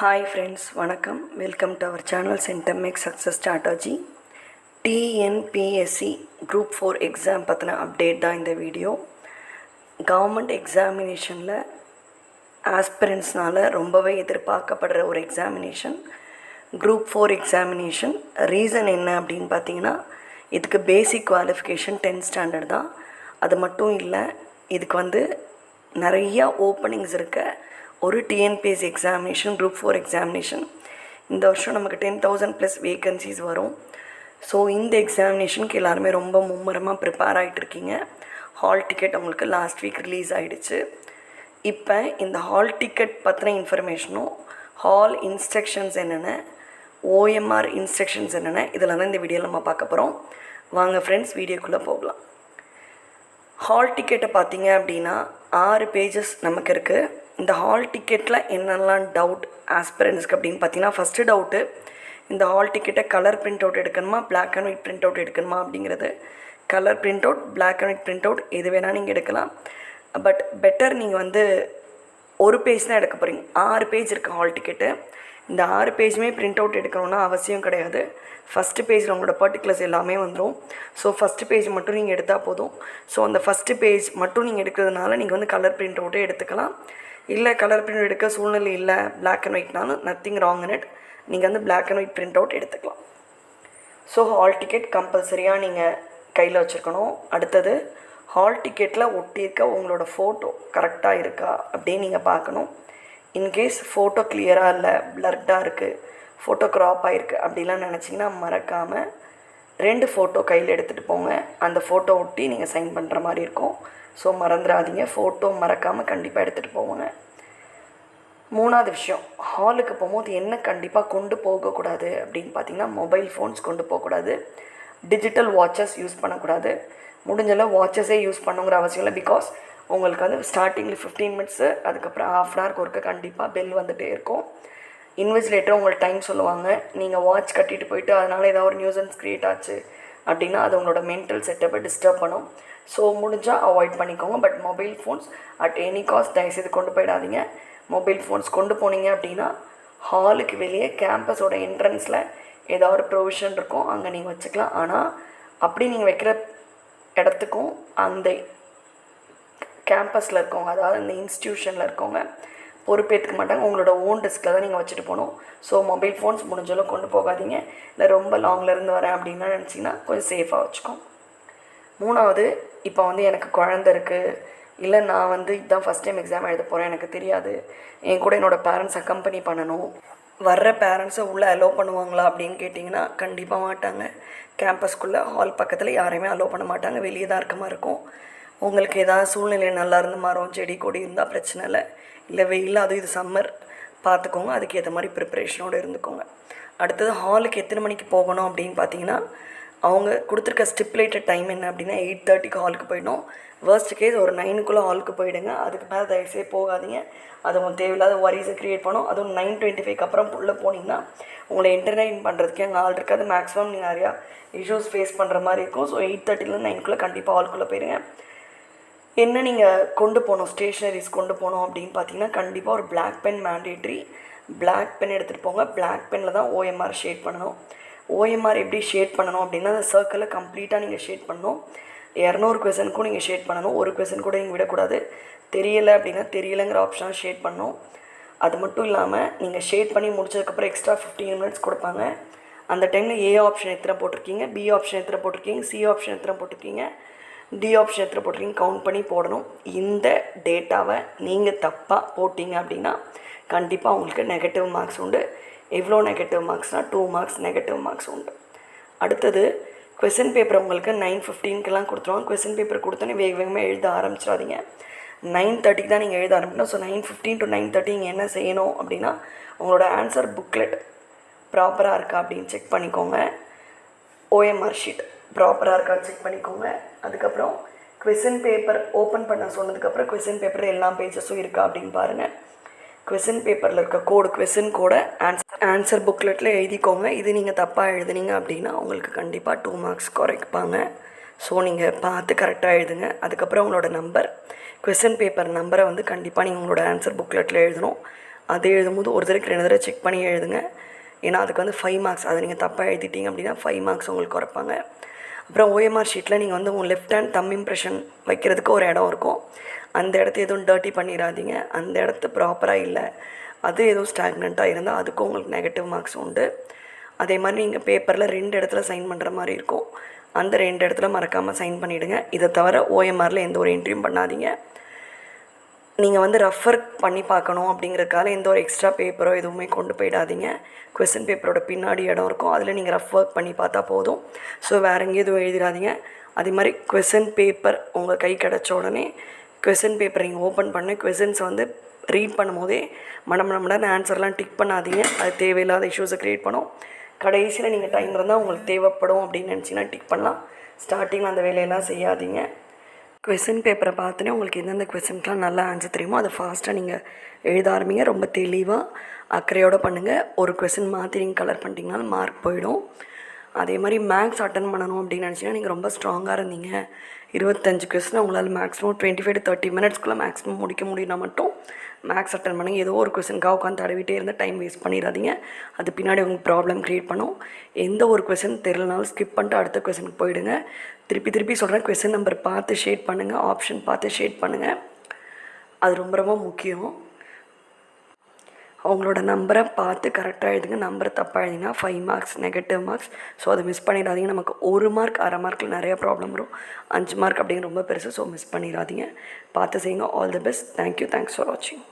Hi friends வணக்கம். Welcome to our channel சென்டமேக் success strategy TNPSC group four exam பற்றின update தான் இந்த video government எக்ஸாமினேஷனில் ஆஸ்பிரண்ட்ஸ்னால் ரொம்பவே எதிர்பார்க்கப்படுற ஒரு examination group four examination reason என்ன அப்படின்னு பார்த்தீங்கன்னா இதுக்கு பேசிக் குவாலிஃபிகேஷன் டென்த் ஸ்டாண்டர்ட் தான். அது மட்டும் இல்லை இதுக்கு வந்து நிறையா ஓப்பனிங்ஸ் இருக்க ஒரு TNPSC examination group four examination இந்த வருஷம் நமக்கு டென் தௌசண்ட் ப்ளஸ் வேகன்சிஸ் வரும். ஸோ இந்த எக்ஸாமினேஷனுக்கு எல்லாருமே ரொம்ப மும்முரமாக ப்ரிப்பேர் ஆகிட்டு இருக்கீங்க. ஹால் டிக்கெட் உங்களுக்கு லாஸ்ட் வீக் ரிலீஸ் ஆகிடுச்சு இப்போ இந்த ஹால் டிக்கெட் பற்றின இன்ஃபர்மேஷனும் ஹால் இன்ஸ்ட்ரக்ஷன்ஸ் என்னென்ன ஓஎம்ஆர் இன்ஸ்ட்ரக்ஷன்ஸ் என்னென்ன இதெல்லாம் தான் இந்த வீடியோவில் நம்ம பார்க்க போகிறோம் வாங்க ஃப்ரெண்ட்ஸ் வீடியோக்குள்ளே போகலாம். ஹால் டிக்கெட்டை பார்த்தீங்க அப்படின்னா ஆறு பேஜஸ் நமக்கு இருக்குது இந்த ஹால் டிக்கெட்டில் என்னெல்லாம் டவுட் ஆஸ்பிரன்ஸ்க்கு அப்படின்னு பார்த்தீங்கன்னா ஃபஸ்ட்டு டவுட்டு இந்த ஹால் டிக்கெட்டை கலர் பிரிண்ட் அவுட் எடுக்கணுமா black and white print out எடுக்கணுமா அப்படிங்கிறது. Colour print out black and white print out எது வேணால் நீங்கள் எடுக்கலாம். பட் பெட்டர் நீங்கள் வந்து ஒரு பேஜ் தான் எடுக்க போகிறீங்க ஆறு பேஜ் இருக்குது ஹால் டிக்கெட்டு இந்த ஆறு பேஜுமே பிரிண்ட் அவுட் எடுக்கணும்னா அவசியம் கிடையாது. ஃபஸ்ட்டு பேஜில் உங்களோட பர்டிகுலர்ஸ் எல்லாமே வந்துடும் ஸோ ஃபஸ்ட்டு பேஜ் மட்டும் நீங்கள் எடுத்தால் போதும். ஸோ அந்த ஃபஸ்ட்டு பேஜ் மட்டும் நீங்கள் எடுக்கிறதுனால நீங்கள் வந்து கலர் பிரிண்ட் அவுட்டே எடுத்துக்கலாம். இல்லை கலர் பிரிண்ட் எடுக்க சூழ்நிலை இல்லை. பிளாக் அண்ட் ஒயிட்னாலும் நத்திங் ராங் இன் இட் நீங்கள் வந்து black and white print out எடுத்துக்கலாம். ஸோ ஹால் டிக்கெட் கம்பல்சரியாக நீங்கள் கையில் வச்சுருக்கணும். அடுத்தது ஹால் டிக்கெட்டில் ஒட்டியிருக்க உங்களோட ஃபோட்டோ கரெக்டாக இருக்கா அப்படின்னு நீங்கள் பார்க்கணும். இன்கேஸ் ஃபோட்டோ கிளியராக இல்லை பிளர்டாக இருக்குது ஃபோட்டோ க்ராப் ஆகிருக்கு அப்படிலாம் நினச்சிங்கன்னா மறக்காமல் ரெண்டு ஃபோட்டோ கையில் எடுத்துகிட்டு போங்க. அந்த ஃபோட்டோ ஒட்டி நீங்கள் சைன் பண்ணுற மாதிரி இருக்கும். ஸோ மறந்துடாதீங்க. ஃபோட்டோ மறக்காமல் கண்டிப்பாக எடுத்துகிட்டு போவாங்க மூணாவது விஷயம் ஹாலுக்கு போகும்போது என்ன கண்டிப்பாக கொண்டு போகக்கூடாது அப்படின்னு பார்த்தீங்கன்னா மொபைல் ஃபோன்ஸ் கொண்டு போகக்கூடாது. டிஜிட்டல் வாட்சஸ் யூஸ் பண்ணக்கூடாது. முடிஞ்சளவு வாட்சஸே யூஸ் பண்ணுங்கிற அவசியம் இல்லை. பிகாஸ் உங்களுக்கு வந்து ஸ்டார்டிங்கில் ஃபிஃப்டீன் மினிட்ஸு அதுக்கப்புறம் ஹாஃப் அன் ஹவருக்கு ஒருக்க கண்டிப்பாக பெல் வந்துகிட்டே இருக்கும். இன்வெஸ்டிலேட்டர் உங்களுக்கு டைம் சொல்லுவாங்க. நீங்கள் வாட்ச் கட்டிட்டு போயிட்டு அதனால் ஏதாவது ஒரு நியூசன்ஸ் க்ரியேட் ஆச்சு அப்படின்னா அது உங்களோட மென்டல் செட்டப்பை டிஸ்டர்ப் பண்ணும். ஸோ முடிஞ்சால் அவாய்ட் பண்ணிக்கோங்க. But mobile phones at any cost தயவுசெய்து கொண்டு போயிடாதீங்க. மொபைல் ஃபோன்ஸ் கொண்டு போனீங்க அப்படின்னா ஹாலுக்கு வெளியே கேம்பஸோட என்ட்ரன்ஸில் ஏதாவது ஒரு ப்ரொவிஷன் இருக்கும். அங்கே நீங்கள் வச்சுக்கலாம். ஆனால் அப்படி நீங்கள் வைக்கிற இடத்துக்கும் அந்த கேம்பஸில் இருக்கவங்க அதாவது அந்த இன்ஸ்டியூஷனில் இருக்கவங்க பொறுப்பேற்றுக்க மாட்டாங்க. உங்களோட ஓன் டெஸ்கில் தான் நீங்கள் வச்சுட்டு போகணும். ஸோ மொபைல் ஃபோன்ஸ் முடிஞ்சளவு கொண்டு போகாதீங்க. இல்லை ரொம்ப லாங்லேருந்து வரேன் அப்படின்னா நினச்சிங்கன்னா கொஞ்சம் சேஃபாக வச்சுக்கோங்க மூணாவது இப்போ வந்து எனக்கு குழந்த இருக்குது இல்லை நான் வந்து இதுதான் ஃபஸ்ட் டைம் எக்ஸாம் எழுத போகிறேன் எனக்கு தெரியாது. என் கூட என்னோடய பேரண்ட்ஸ் அக்கம்பனி பண்ணணும். வர்ற பேரண்ட்ஸை உள்ளே அலோவ் பண்ணுவாங்களா அப்படின்னு கேட்டிங்கன்னா கண்டிப்பாக மாட்டாங்க. கேம்பஸ்க்குள்ளே ஹால் பக்கத்தில் யாரையுமே அலோவ் பண்ண மாட்டாங்க. வெளியே தான் இருக்க மாதிரி இருக்கும். உங்களுக்கு ஏதாவது சூழ்நிலை நல்லா இருந்து மரம் செடி கொடி இருந்தால் பிரச்சனை இல்லை. இல்லை வெயில் அதுவும் இது சம்மர் பார்த்துக்கோங்க அதுக்கு ஏற்ற மாதிரி ப்ரிப்பரேஷனோடு இருந்துக்கோங்க. அடுத்தது ஹாலுக்கு எத்தனை மணிக்கு போகணும் அப்படின்னு பார்த்தீங்கன்னா அவங்க கொடுத்துருக்க ஸ்டிப்புலேட்டட் டைம் என்ன அப்படின்னா எயிட் தேர்ட்டிக்கு ஹாலுக்கு போயிடும் வேர்ஸ்ட் கேஸ் ஒரு நைனுக்குள்ளே ஹாலுக்கு போயிடுங்க. அதுக்கு மேலே தயவுசே போகாதீங்க. அது உங்களுக்கு தேவையில்லாத வரிஸை க்ரியேட் பண்ணும். அதுவும் நைன் டுவெண்ட்டி ஃபைவ்க்கு அப்புறம் உள்ளே போனீங்கன்னா உங்களை என்டர்டைன் பண்ணுறதுக்கே அங்கே ஆள் இருக்காது மேக்ஸிமம் நீங்கள் நிறையா இஷ்யூஸ் ஃபேஸ் பண்ணுற மாதிரி இருக்கும். ஸோ எயிட் தேர்ட்டிலேருந்து நைனுக்குள்ளே கண்டிப்பாக ஹாலுக்குள்ளே போயிடுங்க என்ன நீங்கள் கொண்டு போகணும் ஸ்டேஷ்னரிஸ் கொண்டு போகணும் அப்படின்னு பார்த்தீங்கன்னா கண்டிப்பாக ஒரு black pen mandatory black pen எடுத்துகிட்டு போங்க. பிளாக் பெனில் தான் ஓஎம்ஆர் ஷேட் பண்ணணும். ஓஎம்ஆர் எப்படி ஷேட் பண்ணணும் அப்படின்னா அந்த சர்க்கிளை கம்ப்ளீட்டாக நீங்கள் ஷேட் பண்ணணும். இரநூறு கொஷனுக்கும் நீங்கள் ஷேட் பண்ணணும். ஒரு கொஷன் கூட நீங்கள் விடக்கூடாது. தெரியலை அப்படின்னா தெரியலைங்கிற ஆப்ஷனாக ஷேட் பண்ணணும். அது மட்டும் இல்லாமல் நீங்கள் ஷேட் பண்ணி முடிச்சதுக்கப்புறம் எக்ஸ்ட்ரா ஃபிஃப்டீன் மினிட்ஸ் கொடுப்பாங்க. அந்த டைமில் ஏ ஆப்ஷன் எத்தனை போட்டிருக்கீங்க? பி ஆப்ஷன் எத்தனை போட்டிருக்கீங்க? சி ஆப்ஷன் எத்தனை போட்டிருக்கீங்க? டி ஆப்ஷன் எத்தனை போட்டிருக்கீங்க கவுண்ட் பண்ணி போடணும். இந்த டேட்டாவை நீங்கள் தப்பாக போட்டிங்க அப்படின்னா கண்டிப்பாக உங்களுக்கு நெகட்டிவ் மார்க்ஸ் உண்டு. எவ்வளோ நெகட்டிவ் மார்க்ஸ்னால் டூ மார்க்ஸ் நெகட்டிவ் மார்க்ஸ் உண்டு. அடுத்தது கொஷின் பேப்பர் உங்களுக்கு நைன் ஃபிஃப்டீன்க்கெலாம் கொடுத்துருவாங்க. கொஷின் பேப்பர் கொடுத்தோன்னே வேக வேகமாக எழுத ஆரம்பிச்சிடாதீங்க. நைன் தேர்ட்டிக்கு தான் நீங்கள் எழுத ஆரம்பிக்கணும். So nine fifteen to nine thirty நீங்கள் என்ன செய்யணும் அப்படின்னா உங்களோட ஆன்சர் புக்லெட் ப்ராப்பராக இருக்கா அப்படின்னு செக் பண்ணிக்கோங்க. ஓஎம்ஆர் ஷீட் ப்ராப்பராக இருக்கான்னு செக் பண்ணிக்கோங்க. அதுக்கப்புறம் கொஷின் பேப்பர் ஓப்பன் பண்ண சொன்னதுக்கப்புறம் கொஷின் பேப்பர் எல்லா பேஜஸும் இருக்கா அப்படின்னு பாருங்கள் கொஷின் பேப்பரில் இருக்க கோடு கொஷின் கூட ஆன்சர் ஆன்சர் புக்லெட்டில் எழுதிக்கோங்க. இது நீங்கள் தப்பாக எழுதுனீங்க அப்படின்னா உங்களுக்கு கண்டிப்பாக டூ மார்க்ஸ் குறைப்பாங்க. ஸோ நீங்கள் பார்த்து கரெக்டாக எழுதுங்க. அதுக்கப்புறம் உங்களோட நம்பர் கொஷின் பேப்பர் நம்பரை வந்து கண்டிப்பாக நீங்கள் உங்களோட ஆன்சர் புக்லெட்டில் எழுதணும். அது எழுதும்போது ஒரு தடவைக்கு ரெண்டு தடவை செக் பண்ணி எழுதுங்க. ஏன்னா அதுக்கு வந்து ஃபைவ் மார்க்ஸ் அதை நீங்கள் தப்பாக எழுதிட்டீங்க அப்படின்னா ஃபைவ் மார்க்ஸ் உங்களுக்கு குறைப்பாங்க. அப்புறம் ஓஎம்ஆர் ஷீட்டில் நீங்கள் வந்து உங்கள் லெஃப்ட் ஹேண்ட் தம் இம்ப்ரெஷன் வைக்கிறதுக்கு ஒரு இடம் இருக்கும். அந்த இடத்த எதுவும் டர்ட்டி பண்ணிடாதீங்க அந்த இடத்து ப்ராப்பராக இல்லை. அது எதுவும் ஸ்டாக்னண்ட்டாக இருந்தால் அதுக்கும் உங்களுக்கு நெகட்டிவ் மார்க்ஸ் உண்டு. அதே மாதிரி நீங்கள் பேப்பரில் ரெண்டு இடத்துல சைன் பண்ணுற மாதிரி இருக்கும். அந்த ரெண்டு இடத்துல மறக்காமல் சைன் பண்ணிவிடுங்க இதை தவிர ஓஎம்ஆரில் எந்த ஒரு என்ட்ரியும் பண்ணாதீங்க. நீங்கள் வந்து ரெஃபர் பண்ணி பார்க்கணும் அப்படிங்கிறதுக்காக எந்த ஒரு எக்ஸ்ட்ரா பேப்பரோ எதுவுமே கொண்டு போயிடாதீங்க. கொஸ்டின் பேப்பரோட பின்னாடி இடம் இருக்கும். அதில் நீங்கள் ரஃப் ஒர்க் பண்ணி பார்த்தா போதும். ஸோ வேறு எங்கேயும் எதுவும் எழுதிடாதீங்க. அதே மாதிரி கொஸ்டின் பேப்பர் உங்கள் கை கிடச்ச உடனே கொஸ்டின் பேப்பர் நீங்கள் ஓப்பன் பண்ணி. கொஸ்டின்ஸ் வந்து ரீட் பண்ணும்போதே மடம் மடம்னு ஆன்சர்லாம் டிக் பண்ணாதீங்க. அது தேவையில்லாத இஷ்யூஸை க்ரியேட் பண்ணும். கடைசியில் நீங்கள் டைம் இருந்தால் உங்களுக்கு தேவைப்படும் அப்படின்னு நினச்சிங்கன்னா டிக் பண்ணலாம். ஸ்டார்டிங்கில் அந்த வேலையெல்லாம் செய்யாதீங்க. கொஸ்டின் பேப்பரை பார்த்தோன்னே உங்களுக்கு எந்தெந்த கொஸ்டின்ஸ்லாம் நல்லா ஆன்சர் தெரியுமோ அதை ஃபாஸ்ட்டாக நீங்கள் எழுத ஆரம்பிங்க. ரொம்ப தெளிவாக அக்கறையோடு பண்ணுங்கள் ஒரு கொஸ்டின் மாற்றி நீங்கள் கலர் பண்ணிட்டீங்கனாலும் மார்க் போயிடும். அதே மாதிரி மேக்ஸ் அட்டன் பண்ணணும் அப்படின்னு நினச்சிங்கன்னா நீங்கள் ரொம்ப ஸ்ட்ராங்காக இருந்தீங்க. இருபத்தஞ்சு கொஸ்டின் உங்களால் maximum twenty five to thirty மினிட்ஸ்க்குள்ளே maximum முடிக்க முடியும்னா மட்டும் மேக்ஸ் அட்டன் பண்ணுங்க. ஏதோ ஒரு கொஸ்டினுக்காக உட்காந்து தடவிட்டே இருந்தால் டைம் வேஸ்ட் பண்ணிடாதீங்க. அது பின்னாடி உங்களுக்கு ப்ராப்ளம் க்ரியேட் பண்ணும். எந்த ஒரு கொஸ்டின் தெரியலனாலும் ஸ்கிப் பண்ணிட்டு அடுத்த கொஸ்டினுக்கு போயிடுங்க. திருப்பி திருப்பி சொல்கிறேன் கொஸ்டின் நம்பர் பார்த்து ஷேட் பண்ணுங்கள் ஆப்ஷன் பார்த்து ஷேட் பண்ணுங்கள் அது ரொம்ப ரொம்ப முக்கியம். அவங்களோட நம்பரை பார்த்து கரெக்டாக எழுதுங்க. நம்பரை தப்பாக எழுதிங்கன்னா five marks negative marks so அதை மிஸ் பண்ணிடாதீங்க. நமக்கு ஒரு மார்க் அரை மார்க்கில் நிறைய ப்ராப்ளம் வரும். அஞ்சு மார்க் அப்படிங்கிற ரொம்ப பெருசு. ஸோ மிஸ் பண்ணிடாதீங்க. பார்த்து செய்யுங்க. All the best thank you thanks for வாட்சிங்